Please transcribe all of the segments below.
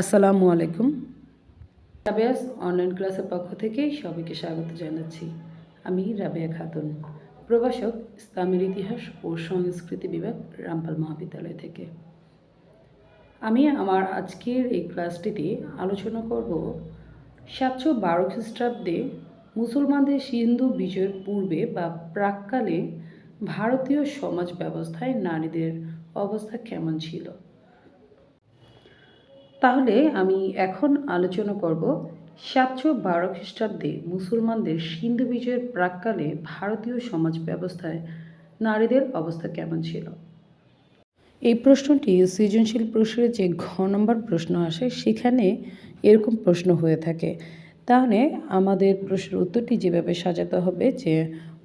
আসসালামু আলাইকুম। রাবেয়াস অনলাইন ক্লাসের পক্ষ থেকে সবাইকে স্বাগত জানাচ্ছি। আমি রাবেয়া খাতুন, প্রভাষক ইসলামের ইতিহাস ও সংস্কৃতি বিভাগ রামপাল মহাবিদ্যালয় থেকে। আমি আমার আজকের এই ক্লাসটিতে আলোচনা করব সাতশো বারো খ্রিস্টাব্দে মুসলমানদের সিন্ধু বিজয়ের পূর্বে বা প্রাককালে ভারতীয় সমাজ ব্যবস্থায় নারীদের অবস্থা কেমন ছিল? তাহলে আমি এখন আলোচনা করব সাতশো বারো খ্রিস্টাব্দে মুসলমানদের সিন্ধু বিজয়ের প্রাককালে ভারতীয় সমাজ ব্যবস্থায় নারীদের অবস্থা কেমন ছিল? এই প্রশ্নটি সৃজনশীল প্রশ্নের যে ঘ নম্বর প্রশ্ন আসে, সেখানে এরকম প্রশ্ন হয়ে থাকে। তাহলে আমাদের প্রশ্নের উত্তরটি যেভাবে সাজাতে হবে যে,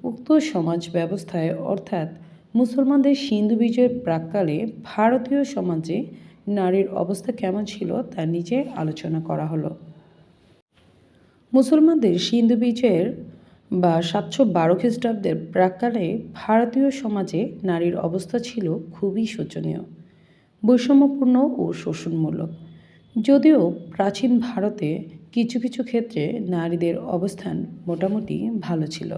উক্ত সমাজ ব্যবস্থায় অর্থাৎ মুসলমানদের সিন্ধু বিজয়ের প্রাককালে ভারতীয় সমাজে নারীর অবস্থা কেমন ছিল তা নিচে আলোচনা করা হলো। মুসলমানদের সিন্ধু বিজয়ের বা সাতশো বারো খ্রিস্টাব্দের প্রাককালে ভারতীয় সমাজে নারীর অবস্থা ছিল খুবই শোচনীয়, বৈষম্যপূর্ণ ও শোষণমূলক। যদিও প্রাচীন ভারতে কিছু কিছু ক্ষেত্রে নারীদের অবস্থান মোটামুটি ভালো ছিল।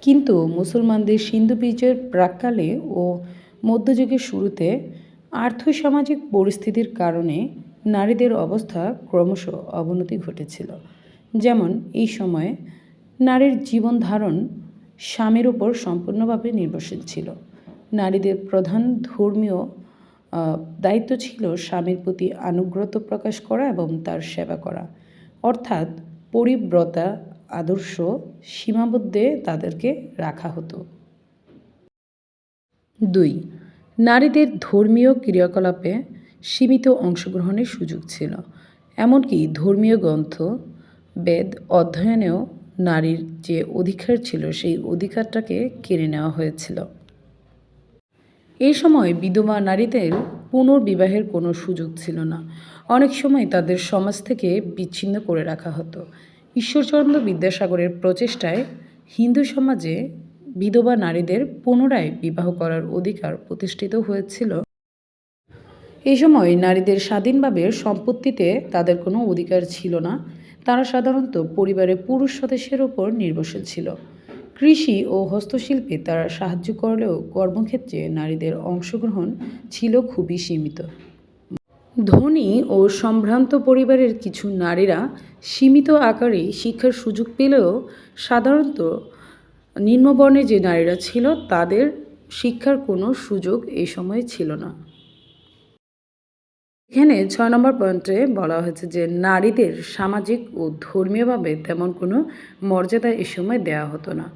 কিন্তু মুসলমানদের সিন্ধু বিজয়ের প্রাককালে ও মধ্যযুগের শুরুতে আর্থসামাজিক পরিস্থিতির কারণে নারীদের অবস্থা ক্রমশ অবনতি ঘটেছিল। যেমন, এই সময়ে নারীর জীবন ধারণ স্বামীর উপর সম্পূর্ণভাবে নির্ভরশীল ছিল। নারীদের প্রধান ধর্মীয় দায়িত্ব ছিল স্বামীর প্রতি আনুগ্রত প্রকাশ করা এবং তার সেবা করা। অর্থাৎ পরিব্রতা, আদর্শ সীমাবদ্ধে তাদেরকে রাখা হতো। দুই নারীদের ধর্মীয় ক্রিয়াকলাপে সীমিত অংশগ্রহণের সুযোগ ছিল। এমনকি ধর্মীয় গ্রন্থ, বেদ, অধ্যয়নেও নারীর যে অধিকার ছিল, সেই অধিকারটাকে কেড়ে নেওয়া হয়েছিল। এই সময় বিধবা নারীদের পুনর্বিবাহের কোনো সুযোগ ছিল না। অনেক সময় তাদের সমাজ থেকে বিচ্ছিন্ন করে রাখা হতো। ঈশ্বরচন্দ্র বিদ্যাসাগরের প্রচেষ্টায় হিন্দু সমাজে বিধবা নারীদের পুনরায় বিবাহ করার অধিকার প্রতিষ্ঠিত হয়েছিল। এই সময় নারীদের স্বাধীনভাবে সম্পত্তিতে তাদের কোনো অধিকার ছিল না। তারা সাধারণত পরিবারের পুরুষ সদস্যের উপর নির্ভরশীল ছিল। কৃষি ও হস্তশিল্পে তারা সাহায্য করলেও কর্মক্ষেত্রে নারীদের অংশগ্রহণ ছিল খুবই সীমিত। ধনী ও সম্ভ্রান্ত পরিবারের কিছু নারীরা সীমিত আকারে শিক্ষার সুযোগ পেলেও সাধারণত নিম্নবর্ণে যে নারীরা ছিল, তাদের শিক্ষার কোনো সুযোগ এই সময়ে ছিল না। এখানে ছয় নম্বর পয়েন্টে বলা হয়েছে যে, নারীদের সামাজিক ও ধর্মীয়ভাবে তেমন কোনো মর্যাদা এ সময় দেওয়া হতো না।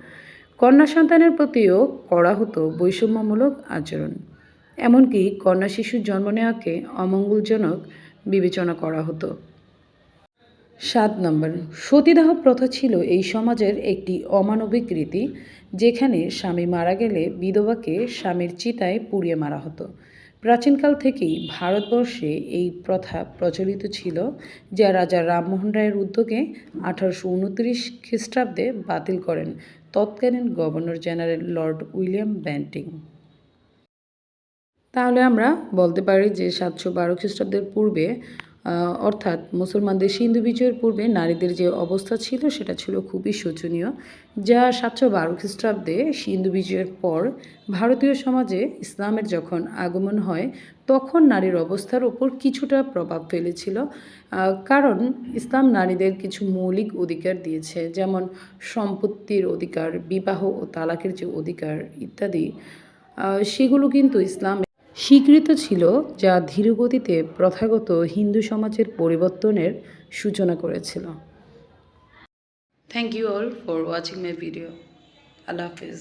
কন্যা সন্তানের প্রতিও করা হতো বৈষম্যমূলক আচরণ। এমনকি কন্যা শিশুর জন্ম নেওয়াকে অমঙ্গলজনক বিবেচনা করা হতো। সাত নম্বর, সতীদাহ প্রথা ছিল এই সমাজের একটি অমানবিক রীতি, যেখানে স্বামী মারা গেলে বিধবাকে স্বামীর চিতায় পুড়িয়ে মারা হতো। প্রাচীনকাল থেকেই ভারতবর্ষে এই প্রথা প্রচলিত ছিল, যা রাজা রামমোহন রায়ের উদ্যোগে আঠারোশো উনত্রিশ খ্রিস্টাব্দে বাতিল করেন তৎকালীন governor general lord William Bentinck. তাহলে আমরা বলতে পারি যে সাতশো বারো খ্রিস্টাব্দের পূর্বে অর্থাৎ মুসলমানদের সিন্ধু বিজয়ের পূর্বে নারীদের যে অবস্থা ছিল সেটা ছিল খুবই শোচনীয়, যা সাতশো বারো খ্রিস্টাব্দে সিন্ধু বিজয়ের পর ভারতীয় সমাজে ইসলামের যখন আগমন হয়, তখন নারীর অবস্থার ওপর কিছুটা প্রভাব ফেলেছিল। কারণ ইসলাম নারীদের কিছু মৌলিক অধিকার দিয়েছে, যেমন সম্পত্তির অধিকার, বিবাহ ও তালাকের যে অধিকার ইত্যাদি। সেগুলো কিন্তু ইসলাম স্বীকৃত ছিল যা ধীরগতিতে প্রথাগত হিন্দু সমাজের পরিবর্তনের সূচনা করেছিল। Thank you all for watching my video Allah Hafiz.